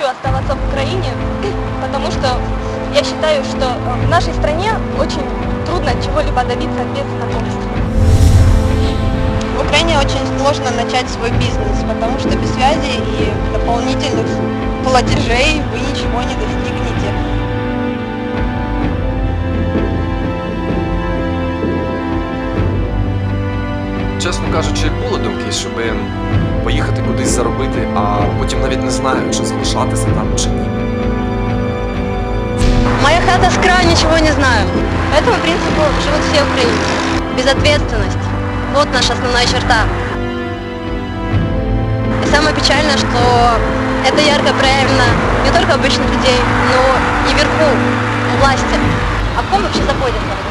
хочу оставаться в Украине, потому что я считаю, что э, в нашей стране очень трудно чего-либо добиться без знакомств. В Украине очень сложно начать свой бизнес, потому что без связи и дополнительных платежей вы ничего не достигнете. Чесно кажучи, були думки, щоби поїхати кудись заробити, а потім навіть не знаю, чи залишатися там чи ні. Моя хата с краю, ничего не знаю. По этому принципу живут все украинцы. Безответственность. Вот наша основная черта. И самое печальное, что это ярко проявлено не только обычных людей, но и вверху, у власти. А в ком вообще заботится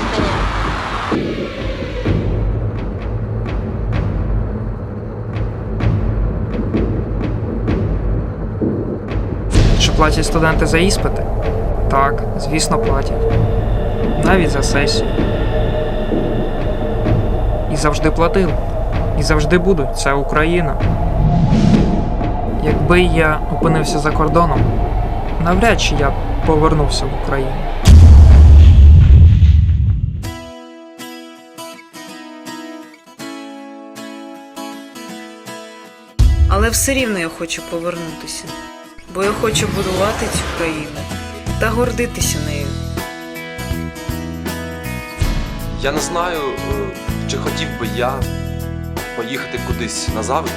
Платять студенти за іспити? Так, звісно, платять. Навіть за сесію. І завжди платили. І завжди будуть. Це Україна. Якби я опинився за кордоном, навряд чи я б повернувся в Україну. Але все рівно я хочу повернутися, бо я хочу будувати цю країну та гордитися нею. Я не знаю, е, чи хотів би я поїхати кудись назавжди.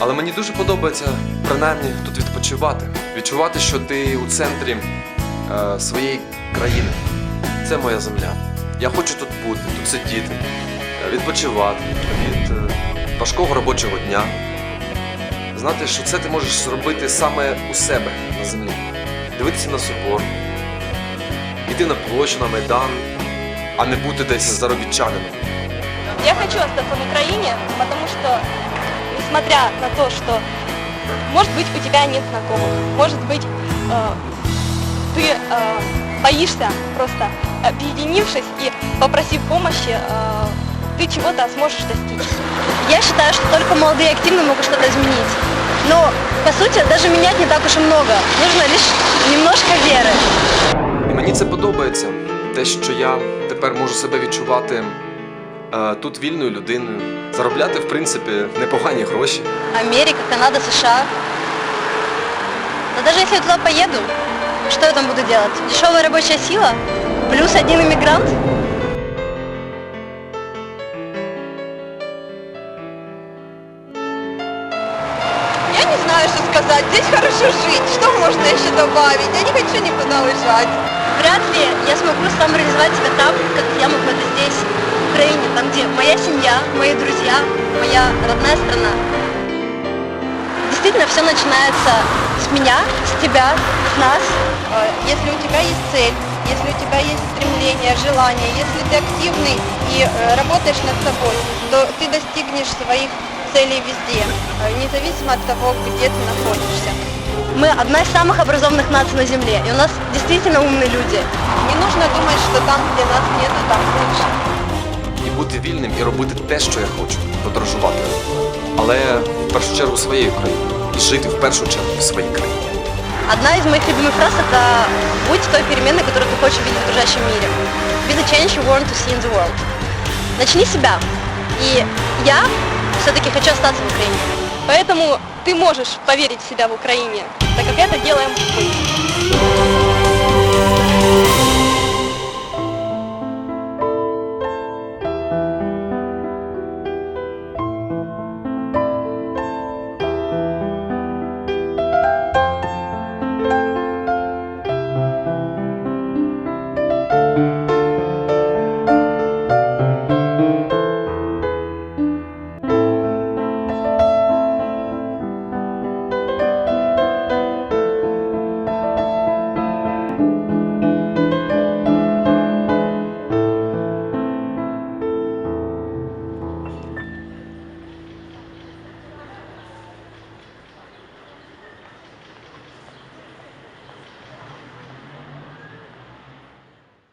Але мені дуже подобається принаймні тут відпочивати. Відчувати, що ти у центрі е, своєї країни. Це моя земля. Я хочу тут бути, тут сидіти, е, відпочивати від е, важкого робочого дня Знати, що це ти можеш зробити саме у себе на землі. Дивитися на собор, йти на площу, на майдан, а не бути десь заробітчанином. Я хочу остаться в Украине, потому что, несмотря на то, что, может быть, у тебя нет знакомых, может быть, э, ты э, боишься просто, объединившись и попросив помощи, э, ты чего-то сможешь достичь. Я считаю, что только молодые и активные могут что-то изменить. Но, по сути, даже менять не так уж и много. Нужно лишь немножко веры. І мені це подобається. Те, що я тепер можу себе відчувати е, тут вільною людиною, заробляти, в принципі, непогані гроші. Америка, Канада, США. Но даже если я туда поеду, что я там буду делать? Дешевая рабочая сила? Плюс один иммигрант? Сказать. Здесь хорошо жить. Что можно еще добавить? Я не хочу никуда уезжать. Вряд ли я смогу самореализовать себя там, как я могу это здесь, в Украине, там, где моя семья, мои друзья, моя родная страна. Действительно, все начинается с меня, с тебя, с нас. Э, Если у тебя есть цель, если у тебя есть стремление, желание, если ты активный и э, работаешь над собой, то ты достигнешь своих целей везде, э, независимо от того, где ты находишься. Мы одна из самых образованных наций на Земле, и у нас действительно умные люди. Не нужно думать, что там, где нас нету, там лучше. І бути вільним і робити те, що я хочу, подорожувати. Але в першу чергу своєю країною. І жити в першу чергу в своїй країні. Одна из моих любимых фраз – это «Будь той переменной, которую ты хочешь видеть в окружающем мире». Be the change you want to see in the world. Начни с себя. И я все-таки хочу остаться в Украине. Поэтому ты можешь поверить в себя в Украине, так как это делаем мы.